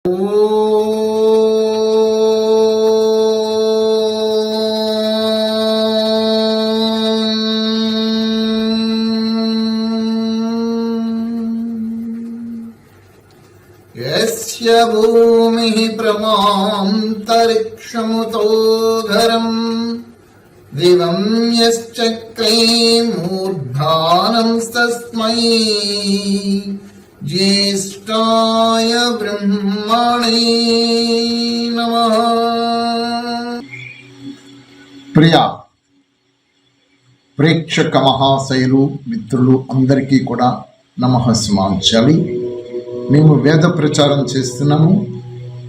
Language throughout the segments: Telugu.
यस्य भूमिः प्रमान्तरिक्षमुतो घरम् दिवं यश्चक्रे मूर्धानंस्तस्मै ज्येष्ठाय ब्रह्मणे नमः ప్రియా ప్రేక్షక మహాశయులు మిత్రులు అందరికీ కూడా నమస్మాంచాలి మేము వేద ప్రచారం చేస్తున్నాము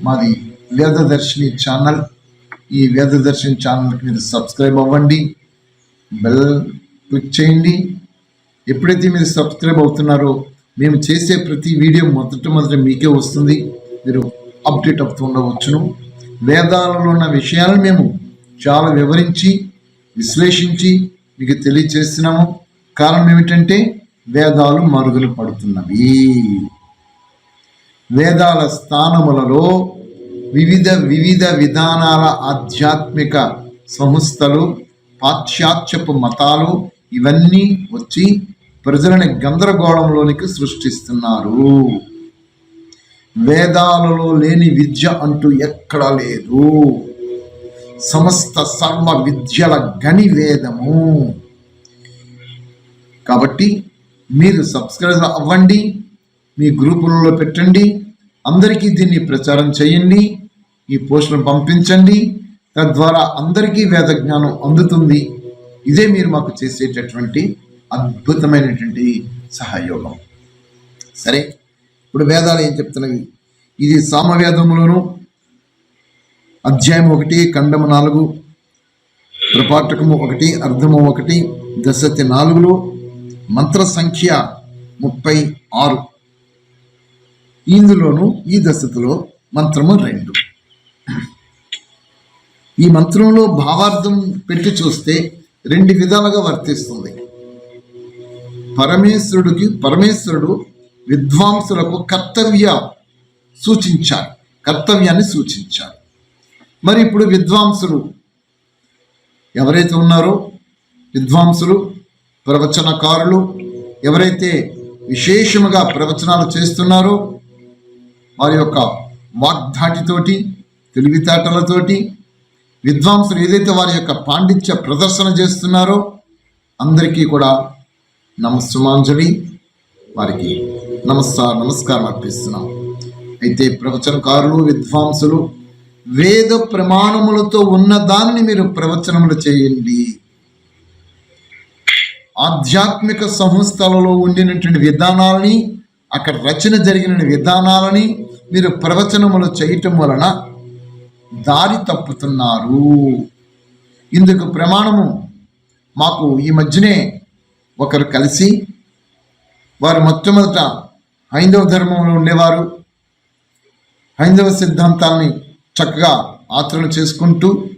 మాది వేదదర్శిని ఛానల్ ఈ వేదదర్శిని ఛానల్కి మీరు సబ్స్క్రైబ్ అవ్వండి బెల్ క్లిక్ చేయండి ఎప్పుడైతే మీరు సబ్స్క్రైబ్ అవుతున్నారో మేము చేసే ప్రతి వీడియో మొదట మొదట మీకే వస్తుంది. మీరు అప్డేట్ అవుతూ ఉండవచ్చును. వేదాలలో ఉన్న విషయాలను మేము చాలా వివరించి విశ్లేషించి మీకు తెలియచేస్తున్నాము. కారణం ఏమిటంటే వేదాలు మరుగులు పడుతున్నవి. వేదాల స్థానములలో వివిధ వివిధ విధానాల ఆధ్యాత్మిక సంస్థలు పాశ్చాత్యపు మతాలు ఇవన్నీ వచ్చి ప్రజలని గందరగోళంలోనికి సృష్టిస్తున్నారు. వేదాలలో లేని విద్య అంటూ ఎక్కడా లేదు. సమస్త సర్వ విద్యల గని వేదము. కాబట్టి మీరు సబ్స్క్రైబ్ అవ్వండి మీ గ్రూపులలో పెట్టండి అందరికీ దీన్ని ప్రచారం చేయండి ఈ పోస్టును పంపించండి తద్వారా అందరికీ వేద జ్ఞానం అందుతుంది. ఇదే మీరు మాకు చేసేటటువంటి అద్భుతమైనటువంటి సహయోగం. సరే ఇప్పుడు వేదాలు ఏం చెప్తున్నవి? ఇది సామవేదములను అధ్యాయం ఒకటి ఖండము నాలుగు త్రిపాఠకము ఒకటి అర్ధము ఒకటి దశతి నాలుగులో మంత్ర సంఖ్య ముప్పై ఆరు. ఇందులోను ఈ దశతిలో మంత్రము రెండు. ఈ మంత్రంలో భావార్థం పెట్టి చూస్తే రెండు విధాలుగా వర్తిస్తుంది. పరమేశ్వరుడికి పరమేశ్వరుడు విద్వాంసులకు కర్తవ్య సూచించారు కర్తవ్యాన్ని సూచించారు మరి ఇప్పుడు విద్వాంసులు ఎవరైతే ఉన్నారో విద్వాంసులు ప్రవచనకారులు ఎవరైతే విశేషముగా ప్రవచనాలు చేస్తున్నారో వారి యొక్క వాగ్ధాటితోటి తెలివితేటలతోటి విద్వాంసులు ఏదైతే వారి యొక్క పాండిత్య ప్రదర్శన చేస్తున్నారో అందరికీ కూడా నమస్సుమాంజలి. వారికి నమస్కారం నమస్కారం అర్పిస్తున్నాం. అయితే ప్రవచనకారులు విద్వాంసులు వేద ప్రమాణములతో ఉన్న దానిని మీరు ప్రవచనములు చేయండి. ఆధ్యాత్మిక సంస్థలలో ఉండినటువంటి విధానాలని అక్కడ రచన జరిగిన విధానాలని మీరు ప్రవచనములు చేయటం వలన దారి తప్పుతున్నారు. ఇందుకు ప్రమాణము మాకు ఈ మధ్యనే ఒకరు కలిసి వారు మొట్టమొదట హైందవ ధర్మంలో ఉండేవారు. హైందవ సిద్ధాంతాన్ని చక్కగా ఆచరణ చేసుకుంటూ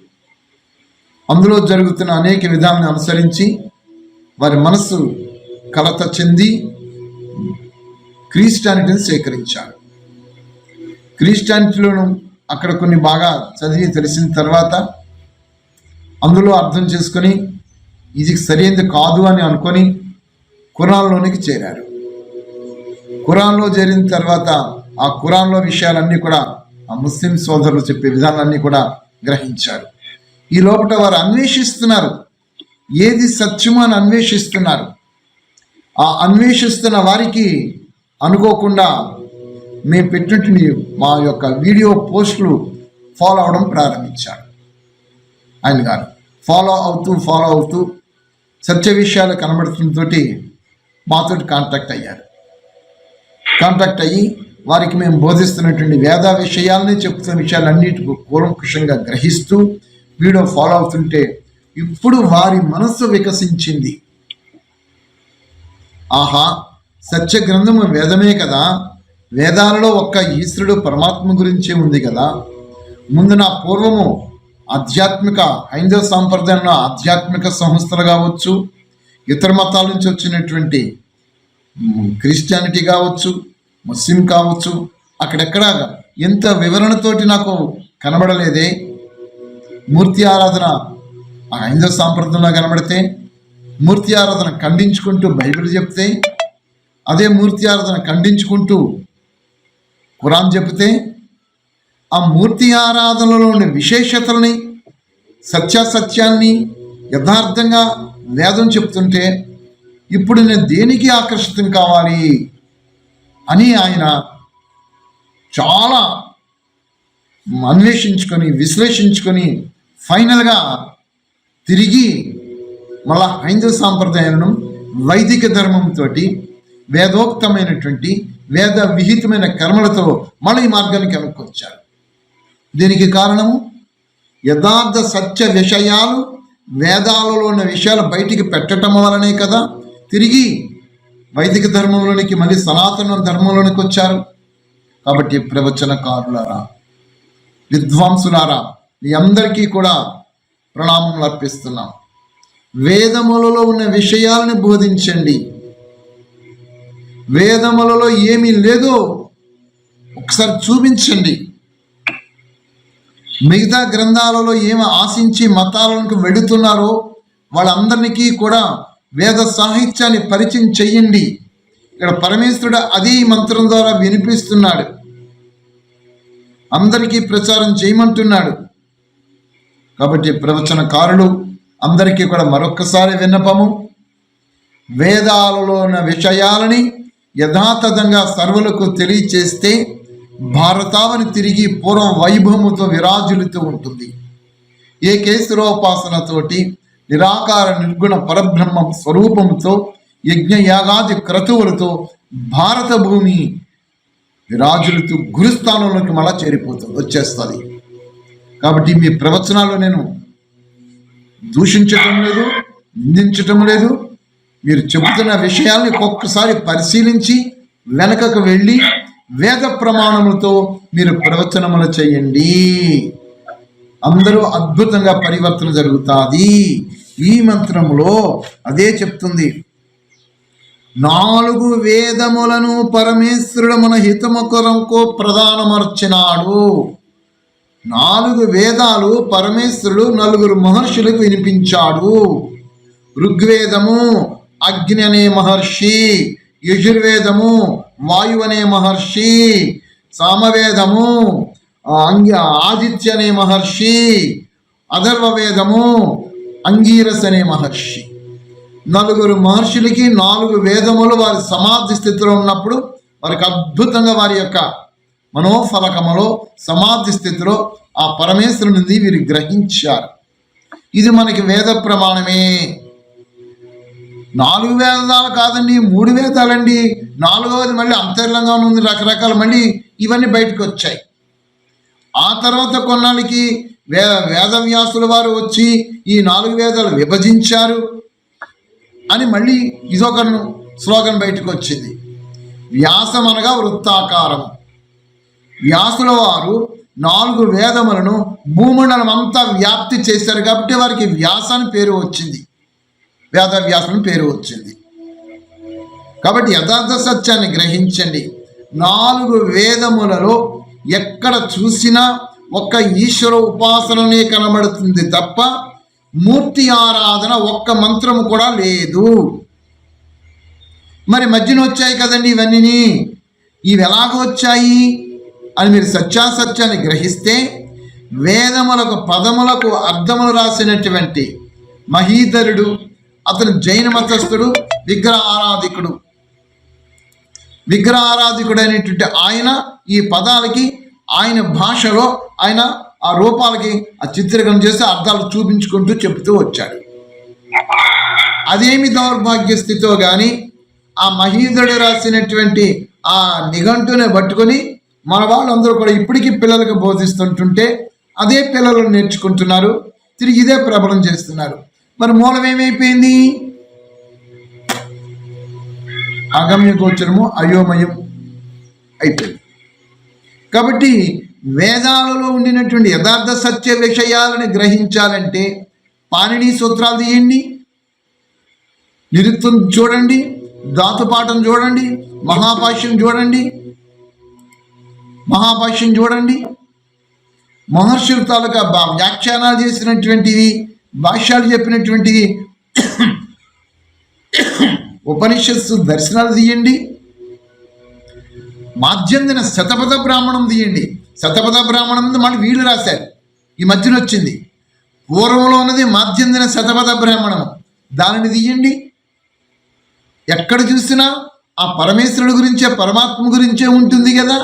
అందులో జరుగుతున్న అనేక విధాలను అనుసరించి వారి మనస్సు కలత చెంది క్రిస్టియానిటీని సేకరించారు. క్రిస్టియానిటీలోను అక్కడ కొన్ని బాగా చదివి తెలిసిన తర్వాత అందులో అర్థం చేసుకొని ఇది సరైనది కాదు అని అనుకొని ఖురాన్లోనికి చేరారు. ఖురాన్లో చేరిన తర్వాత ఆ ఖురాన్లో విషయాలన్నీ కూడా ఆ ముస్లిం సోదరులు చెప్పే విధానాలన్నీ కూడా గ్రహించారు. ఈ లోపల వారు అన్వేషిస్తున్నారు. ఏది సత్యమో అని అన్వేషిస్తున్నారు. ఆ అన్వేషిస్తున్న వారికి అనుకోకుండా మేము పెట్టినటువంటి మా యొక్క వీడియో పోస్టులు ఫాలో అవడం ప్రారంభించారు. ఆయన గారు ఫాలో అవుతూ ఫాలో అవుతూ సత్య విషయాలు కనబడుతుంతో మాతోటి కాంటాక్ట్ అయ్యారు. కాంటాక్ట్ అయ్యి వారికి మేము బోధిస్తున్నటువంటి వేద విషయాలని చెప్తున్న విషయాలన్నిటి కూలంకుషంగా గ్రహిస్తూ వీడియో ఫాలో అవుతుంటే ఇప్పుడు వారి మనస్సు వికసించింది. ఆహా సత్య గ్రంథము వేదమే కదా? వేదాలలో ఒక్క ఈశ్వరుడు పరమాత్మ గురించే ఉంది కదా? ముందు నా పూర్వము ఆధ్యాత్మిక హైందవ సాంప్రదాయంలో ఆధ్యాత్మిక సంస్థలు కావచ్చు ఇతర మతాల నుంచి వచ్చినటువంటి క్రిస్టియానిటీ కావచ్చు ముస్లిం కావచ్చు అక్కడెక్కడ ఎంత వివరణతోటి నాకు కనబడలేదే. మూర్తి ఆరాధన ఆ హైందవ సాంప్రదాయంలో కనబడితే మూర్తి ఆరాధన ఖండించుకుంటూ బైబిల్ చెప్తే అదే మూర్తి ఆరాధన ఖండించుకుంటూ ఖురాన్ చెప్తే ఆ మూర్తి ఆరాధనలో ఉండే విశేషతల్ని సత్యాసత్యాన్ని యథార్థంగా వేదం చెప్తుంటే ఇప్పుడు నేను దేనికి ఆకర్షితం కావాలి అని ఆయన చాలా అన్వేషించుకొని విశ్లేషించుకొని ఫైనల్గా తిరిగి మళ్ళా హైందవ సాంప్రదాయాలను వైదిక ధర్మంతో వేదోక్తమైనటువంటి వేద విహితమైన కర్మలతో మళ్ళీ ఈ మార్గానికి కనుక్కొచ్చారు దీనికి కారణము? యథార్థ సత్య విషయాలు వేదాలలో ఉన్న విషయాలు బయటికి పెట్టడం వలనే కదా. తిరిగి వైదిక ధర్మంలోనికి మళ్ళీ సనాతన ధర్మంలోనికి వచ్చారు. కాబట్టి ప్రవచనకారులారా విద్వాంసులారా మీ అందరికీ కూడా ప్రణామములు అర్పిస్తున్నాం. వేదములలో ఉన్న విషయాలను బోధించండి. వేదములలో ఏమీ లేదో ఒకసారి చూపించండి. మిగతా గ్రంథాలలో ఏమి ఆశించి మతాలకు వెడుతున్నారో వాళ్ళందరికీ కూడా వేద సాహిత్యాన్ని పరిచయం చెయ్యండి ఇక్కడ పరమేశ్వరుడు అదే మంత్రం ద్వారా వినిపిస్తున్నాడు. అందరికీ ప్రచారం చేయమంటున్నాడు. కాబట్టి ప్రవచనకారులు అందరికీ కూడా మరొక్కసారి విన్నపము. వేదాలలో ఉన్న విషయాలని యథాతథంగా సర్వులకు తెలియచేస్తే భారతావని తిరిగి పూర్వం వైభవముతో విరాజులుతూ ఉంటుంది. ఏ కేసురోపాసనతోటి నిరాకార నిర్గుణ పరబ్రహ్మ స్వరూపంతో యజ్ఞయాగాది క్రతువులతో భారత భూమి విరాజులుతూ గురుస్థానంలోకి మళ్ళా చేరిపోతుంది వచ్చేస్తుంది. కాబట్టి మీ ప్రవచనాలు నేను దూషించటం లేదు నిందించటం లేదు. మీరు చెబుతున్న విషయాల్ని ఒక్కొక్కసారి పరిశీలించి వెనకకు వెళ్ళి వేద ప్రమాణములతో మీరు ప్రవచనములు చేయండి. అందరూ అద్భుతంగా పరివర్తన జరుగుతుంది. ఈ మంత్రంలో అదే చెప్తుంది. నాలుగు వేదములను పరమేశ్వరుడు మన హితము కొరకు ప్రధానమర్చినాడు నాలుగు వేదాలు పరమేశ్వరుడు నలుగురు మహర్షులకు వినిపించాడు. ఋగ్వేదము అగ్ని అనే మహర్షి యజుర్వేదము వాయు అనే మహర్షి సామవేదము అంగి ఆదిత్య అనే మహర్షి అధర్వవేదము అంగీరస్ అనే మహర్షి. నలుగురు మహర్షులకి నాలుగు వేదములు వారి సమాధి స్థితిలో ఉన్నప్పుడు వారికి అద్భుతంగా వారి యొక్క మనోఫలకములో సమాధి స్థితిలో ఆ పరమేశ్వరునిది వీరు గ్రహించారు. ఇది మనకి వేద ప్రమాణమే. నాలుగు వేదాలు కాదండి మూడు వేదాలండి నాలుగవది మళ్ళీ అంతర్లంగా ఉంది రకరకాల మళ్ళీ ఇవన్నీ బయటకు వచ్చాయి. ఆ తర్వాత కొన్నాళ్ళకి వే వేదవ్యాసుల వారు వచ్చి ఈ నాలుగు వేదాలు విభజించారు అని మళ్ళీ ఇదొక స్లోగన్ బయటకు వచ్చింది. వ్యాసం అనగా వృత్తాకారం. వ్యాసుల వారు నాలుగు వేదములను భూమండలం అంతా వ్యాప్తి చేశారు కాబట్టి వారికి వ్యాసాన్ని పేరు వచ్చింది. వేదవ్యాసం పేరు వచ్చింది. కాబట్టి యథార్థ సత్యాన్ని గ్రహించండి. నాలుగు వేదములలో ఎక్కడ చూసినా ఒక్క ఈశ్వర ఉపాసననే కనబడుతుంది తప్ప మూర్తి ఆరాధన ఒక్క మంత్రము కూడా లేదు. మరి మధ్యన వచ్చాయి కదండి ఇవన్నీ ఇవి ఎలాగ వచ్చాయి? అని మీరు సత్యాసత్యాన్ని గ్రహిస్తే వేదములకు పదములకు అర్థములు రాసినటువంటి మహీధరుడు అతను జైన మతస్థుడు విగ్రహ ఆరాధికుడు విగ్రహ ఆరాధికుడైనటువంటి ఆయన ఈ పదాలకి ఆయన భాషలో ఆయన ఆ రూపాలకి ఆ చిత్రీకరణ చేసి అర్థాలు చూపించుకుంటూ చెబుతూ వచ్చాడు. అదేమి దౌర్భాగ్య స్థితితో కానీ ఆ మహీధుడు రాసినటువంటి ఆ నిఘంటునే పట్టుకొని మన వాళ్ళందరూ కూడా ఇప్పటికీ పిల్లలకు బోధిస్తుంటుంటే అదే పిల్లలు నేర్చుకుంటున్నారు తిరిగి ఇదే ప్రబలం చేస్తున్నారు. మరి మూలం ఏమైపోయింది? అగమ్య గోచరము అయోమయం అయిపోయింది. కాబట్టి వేదాలలో ఉండినటువంటి యథార్థ సత్య విషయాలను గ్రహించాలంటే పాణిని సూత్రాలు తీయండి నిరుక్తం చూడండి దాతుపాఠం చూడండి మహాభాష్యం చూడండి మహాభాష్యం చూడండి మహర్షుల తాలూకా బా- వ్యాఖ్యానాలు చేసినటువంటివి భాష్యాలు చెప్పినటువంటి ఉపనిషత్తు దర్శనాలు తీయండి. మాధ్యందిన శతపథ బ్రాహ్మణం తీయండి. శతపథ బ్రాహ్మణం మళ్ళీ వీళ్ళు రాశారు. ఈ మధ్యన వచ్చింది. పూర్వంలో ఉన్నది మాధ్యందిన శతపథ బ్రాహ్మణం దానిని తీయండి. ఎక్కడ చూసినా ఆ పరమేశ్వరుడు గురించే పరమాత్మ గురించే ఉంటుంది కదా.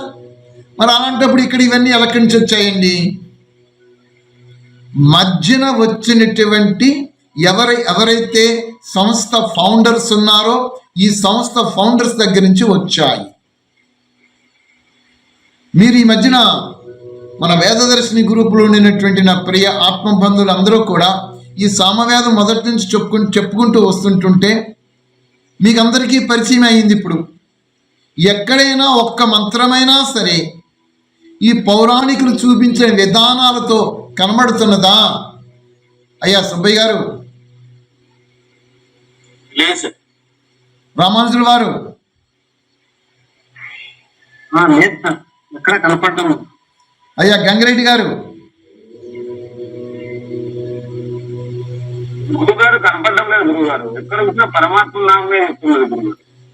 మరి అలాంటప్పుడు ఇక్కడ ఇవన్నీ ఎలక్కడి నుంచి వచ్చాయండి. మధ్యన వచ్చినటువంటి ఎవరి ఎవరైతే సంస్థ ఫౌండర్స్ ఉన్నారో ఈ సంస్థ ఫౌండర్స్ దగ్గర నుంచి వచ్చాయి. మీరు ఈ మధ్యన మన వేదదర్శిని గ్రూపులో ఉండినటువంటి నా ప్రియ ఆత్మ బంధువులు అందరూ కూడా ఈ సామవేదం మొదటి నుంచి చెప్పుకుంటూ చెప్పుకుంటూ వస్తుంటుంటే మీకు అందరికీ పరిచయం అయింది ఇప్పుడు. ఎక్కడైనా ఒక్క మంత్రమైనా సరే ఈ పౌరాణికులు చూపించిన విధానాలతో కనబడుతున్నదా? అయ్యా సుబ్బయ్య గారు. రామానుజుల వారు. అయ్యా గంగిరెడ్డి గారు.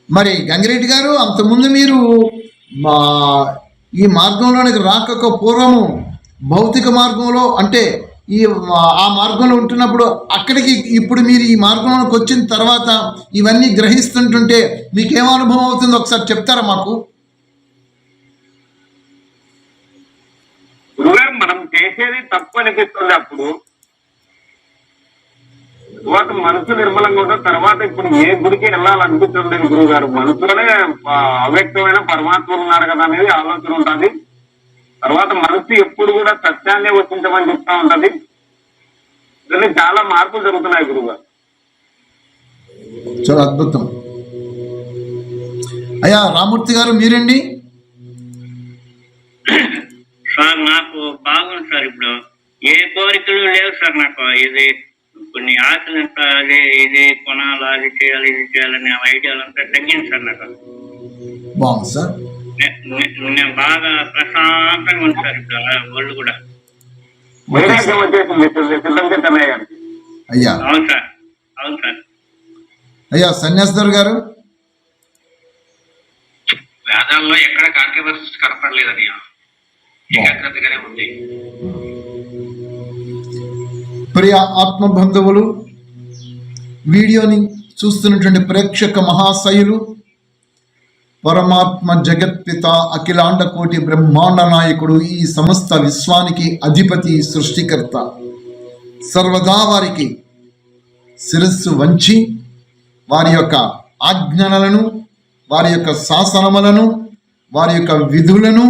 మరి గంగిరెడ్డి గారు అంతకుముందు మీరు మా ఈ మార్గంలోనికి రాకక పూర్వము భౌతిక మార్గంలో అంటే ఈ ఆ మార్గంలో ఉంటున్నప్పుడు అక్కడికి ఇప్పుడు మీరు ఈ మార్గంలోకి వచ్చిన తర్వాత ఇవన్నీ గ్రహిస్తుంటుంటే మీకు ఏం అనుభవం అవుతుందో ఒకసారి చెప్తారా మాకు? గురువు గారు మనం చేసేది తప్పు అనిపిస్తుంది అప్పుడు. తర్వాత మనసు నిర్మలంగా ఉంటుంది తర్వాత ఇప్పుడు ఏ గుడికి వెళ్ళాలనిపిస్తుంది గురువు గారు మనసులోనే అవ్యక్తమైన పరమాత్మ ఉన్నారు కదా అనేది ఆలోచన ఉంటుంది. తర్వాత మనసు ఎప్పుడు కూడా సత్యాన్నే వర్తించమని చెప్తా ఉంటది ఇవన్నీ చాలా మార్పులు జరుగుతున్నాయి గురువు గారు చాలా అద్భుతం. అయ్యా రామూర్తి గారు మీరండి? సార్ నాకు బాగుంది సార్ ఇప్పుడు. ఏ కోరికలు లేవు సార్ నాకు. ఇది కొన్ని ఆశలు ఎంత అదే ఇది కొనాలి అది చేయాలి ఇది చేయాలని ఐడియాలు అంతా తగ్గింది సార్ నాకు. బాగుంది సార్. నేను బాగా ప్రశాంతంగా ఇప్పుడు ఆ ఒళ్ళు కూడా. వైరాగ్యం వచ్చేసింది అయ్యా. అవును సార్. అవును సార్. అయ్యా సన్యాసిదారు గారు? వేదాల్లో ఎక్కడ కాంట్రవర్సీస్ కనపడలేదని ఏకాగ్రతగానే ఉంది. ప్రియ ఆత్మ బంధువులు వీడియోని చూస్తున్నటువంటి ప్రేక్షక మహాశయులు పరమాత్మ జగత్పిత అఖిలాండ కోటి బ్రహ్మాండ నాయకుడు ఈ సమస్త విశ్వానికి అధిపతి సృష్టికర్త. సర్వదా వారికి శిరస్సు వంచి వారి యొక్క ఆజ్ఞలను వారి యొక్క శాసనములను వారి యొక్క విధులను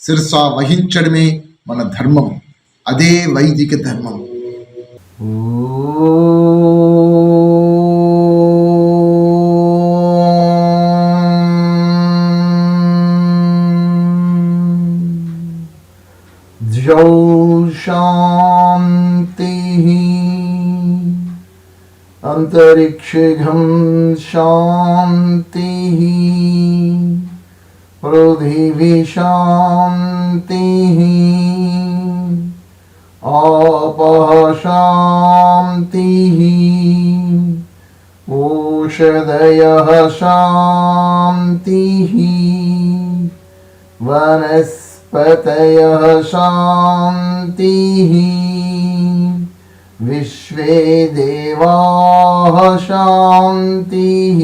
శిరస వహించడమే మన ధర్మం. అదే వైదిక ధర్మం. ఓ यौ शान्तिः अन्तरिक्षिघं शान्तिः पृथिविशान्तिः आपः शान्तिः ओषधयः शान्तिः वनस् वनस्पतयः शान्तिः। विश्वे देवाः शान्तिः।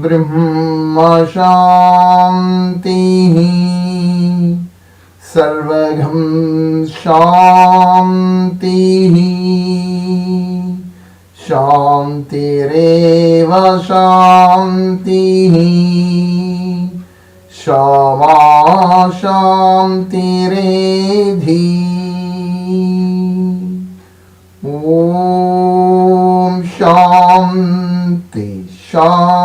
ब्रह्मशान्तिः सर्वघं शान्तिः। शान्तिरेव शान्तिः। क्षमा शान्तिरेधि ॐ शान्ति शान्ति शान्ति